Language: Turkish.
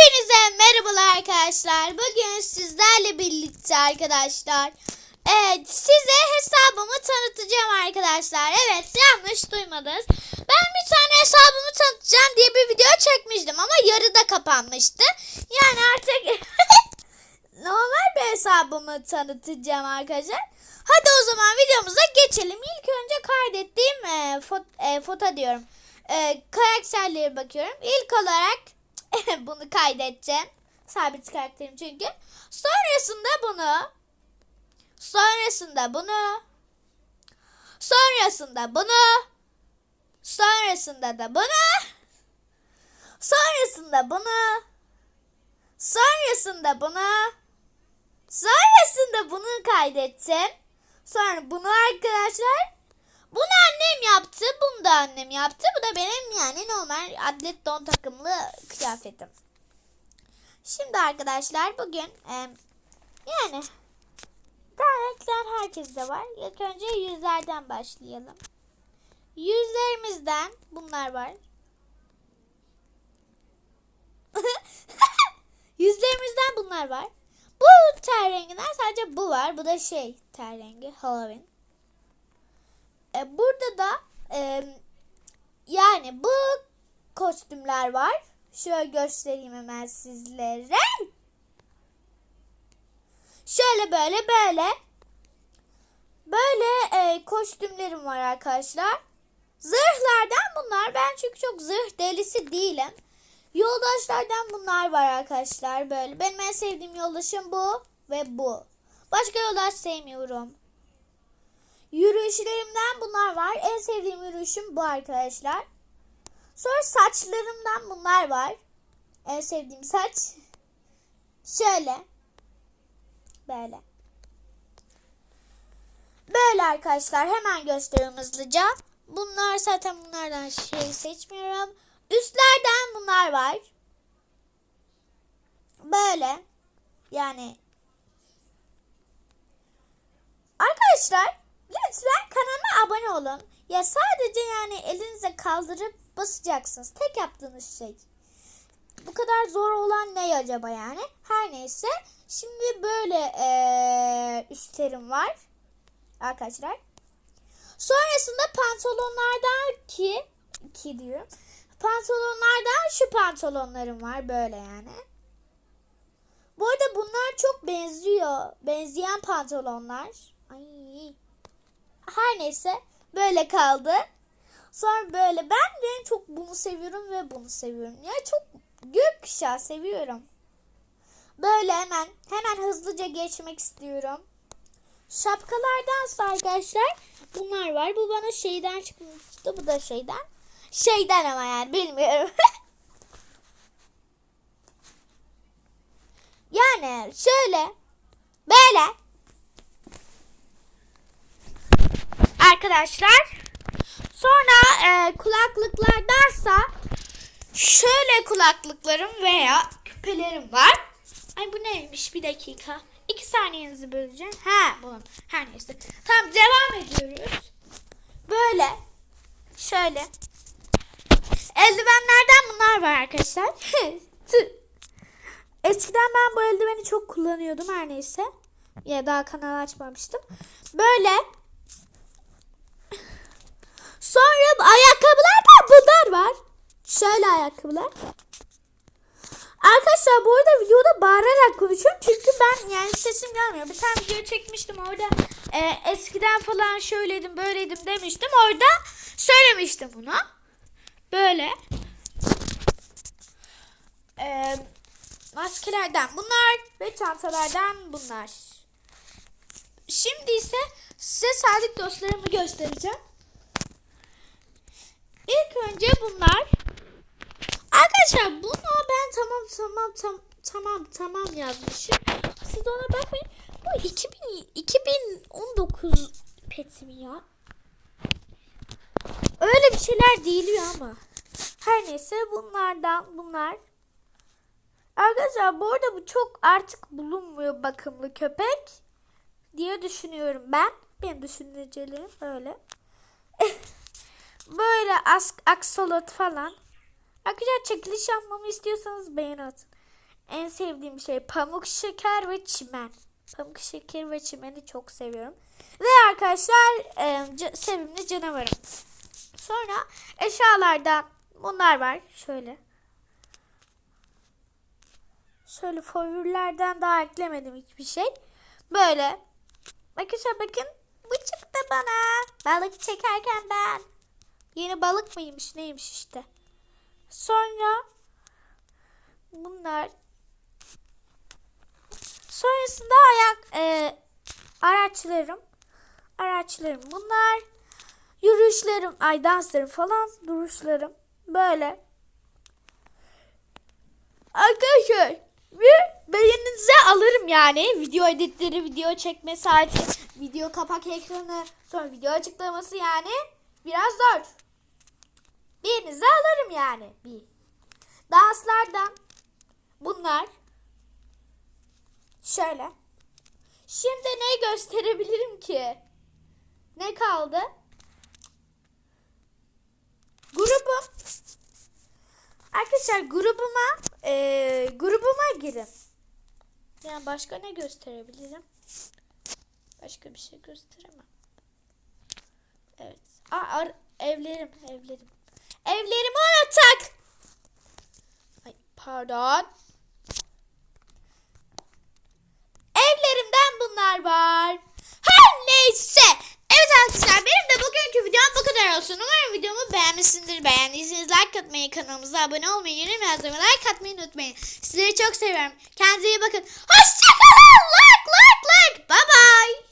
Hepinize merhabalar arkadaşlar. Bugün sizlerle birlikte arkadaşlar. Evet size hesabımı tanıtacağım arkadaşlar. Evet yanlış duymadınız. Ben bir tane hesabımı tanıtacağım diye bir video çekmiştim ama yarıda kapanmıştı. Yani artık normal bir hesabımı tanıtacağım arkadaşlar. Hadi o zaman videomuza geçelim. İlk önce kaydettiğim e, fot, e, foto diyorum. E, karakterlere bakıyorum. İlk olarak bunu kaydedeceğim. Sabit karakterim çünkü. Sonrasında bunu. Sonrasında bunu. Sonrasında bunu. Sonrasında da bunu. Sonrasında bunu. Sonrasında bunu. Sonrasında bunu kaydedeceğim. Sonra bunu arkadaşlar. Bunu annem yaptı. Bunu da annem yaptı. Bu da benim yani normal atlet don takımlı kıyafetim. Şimdi arkadaşlar bugün e, yani karakter herkeste var. İlk önce yüzlerden başlayalım. Yüzlerimizden bunlar var. Yüzlerimizden bunlar var. Bu ter renginden sadece bu var. Bu da şey ter rengi Halloween. E, burada da e, yani bu kostümler var. Şöyle göstereyim hemen sizlere. Şöyle böyle böyle. Böyle e, kostümlerim var arkadaşlar. Zırhlardan bunlar. Ben çünkü çok zırh delisi değilim. Yoldaşlardan bunlar var arkadaşlar. Böyle. Benim en sevdiğim yoldaşım bu ve bu. Başka yoldaş sevmiyorum. Yürüyüşlerimden bunlar var. En sevdiğim yürüyüşüm bu arkadaşlar. Sonra saçlarımdan bunlar var. En sevdiğim saç. Şöyle. Böyle. Böyle arkadaşlar. Hemen gösteriyorum hızlıca. Bunlar zaten bunlardan şey seçmiyorum. Üstlerden bunlar var. Böyle. Yani. Arkadaşlar olun. Ya sadece yani elinize kaldırıp basacaksınız. Tek yaptığınız şey. Bu kadar zor olan ne acaba yani? Her neyse. Şimdi böyle ee, üstlerim var. Arkadaşlar. Sonrasında pantolonlardan ki ki diyorum. Pantolonlardan şu pantolonlarım var böyle yani. Bu arada bunlar çok benziyor. Benzeyen pantolonlar. Ay. Her neyse böyle kaldı. Sonra böyle ben de çok bunu seviyorum ve bunu seviyorum. Ya çok gökkuşağı seviyorum. Böyle hemen hemen hızlıca geçmek istiyorum. Şapkalardansa arkadaşlar bunlar var. Bu bana şeyden çıkmıştı. Bu da şeyden. Şeyden ama yani bilmiyorum. yani şöyle böyle arkadaşlar sonra e, kulaklıklardansa şöyle kulaklıklarım veya küpelerim var. Ay bu neymiş bir dakika. İki saniyenizi böleceğim. Ha bunun. Her neyse. Tamam devam ediyoruz. Böyle. Şöyle. Eldivenlerden bunlar var arkadaşlar. Eskiden ben bu eldiveni çok kullanıyordum her neyse. Ya daha kanal açmamıştım. Böyle. Sonra ayakkabılardan bunlar var. Şöyle ayakkabılar. Arkadaşlar bu arada videoda bağırarak konuşuyorum çünkü ben yani sesim gelmiyor. Bir tane video çekmiştim orada e, eskiden falan şöyleydim böyleydim demiştim. Orada söylemiştim bunu. Böyle. E, maskelerden bunlar ve çantalardan bunlar. Şimdi ise size sadık dostlarımı göstereceğim. İlk önce bunlar. Arkadaşlar bunu ben tamam tamam tam, tamam tamam yazmışım. Siz ona bakmayın. Bu 2000, 2019 petim ya. Öyle bir şeyler değiliyor ama. Her neyse bunlardan bunlar. Arkadaşlar bu arada bu çok artık bulunmuyor bakımlı köpek diye düşünüyorum ben. Benim düşüncelerim öyle. Böyle ask, aksolot falan. Arkadaşlar çekiliş yapmamı istiyorsanız beğen atın. En sevdiğim şey pamuk şeker ve çimen. Pamuk şeker ve çimeni çok seviyorum. Ve arkadaşlar e, sevimli canavarım. Sonra eşyalardan bunlar var. Şöyle. Şöyle favorilerden daha eklemedim hiçbir şey. Böyle. Arkadaşlar bakın. Bu çıktı bana. Balık çekerken ben. Yeni balık mıymış neymiş işte. Sonra bunlar. Sonrasında ayak e, araçlarım. Araçlarım bunlar. Yürüyüşlerim ay danslarım falan duruşlarım böyle. Arkadaşlar ve beğeninize alırım yani. Video editleri video çekme saati video kapak ekranı sonra video açıklaması yani. Biraz zor birinize alırım yani. Bir. Danslardan bunlar. Şöyle. Şimdi ne gösterebilirim ki? Ne kaldı? Grubum arkadaşlar grubuma eee, grubuma girin. Yani başka ne gösterebilirim? Başka bir şey gösteremem. Evet. Aa, evlerim evlerim evlerimi unuttuk Ay, pardon. Evlerimden bunlar var. Her neyse. Evet arkadaşlar benim de bugünkü videom bu kadar olsun. Umarım videomu beğenmişsindir. Beğendiyseniz like atmayı, kanalımıza abone olmayı, yorum yazmayı, like atmayı unutmayın. Sizleri çok seviyorum. Kendinize iyi bakın. Hoşçakalın. Like like like. Bye bye.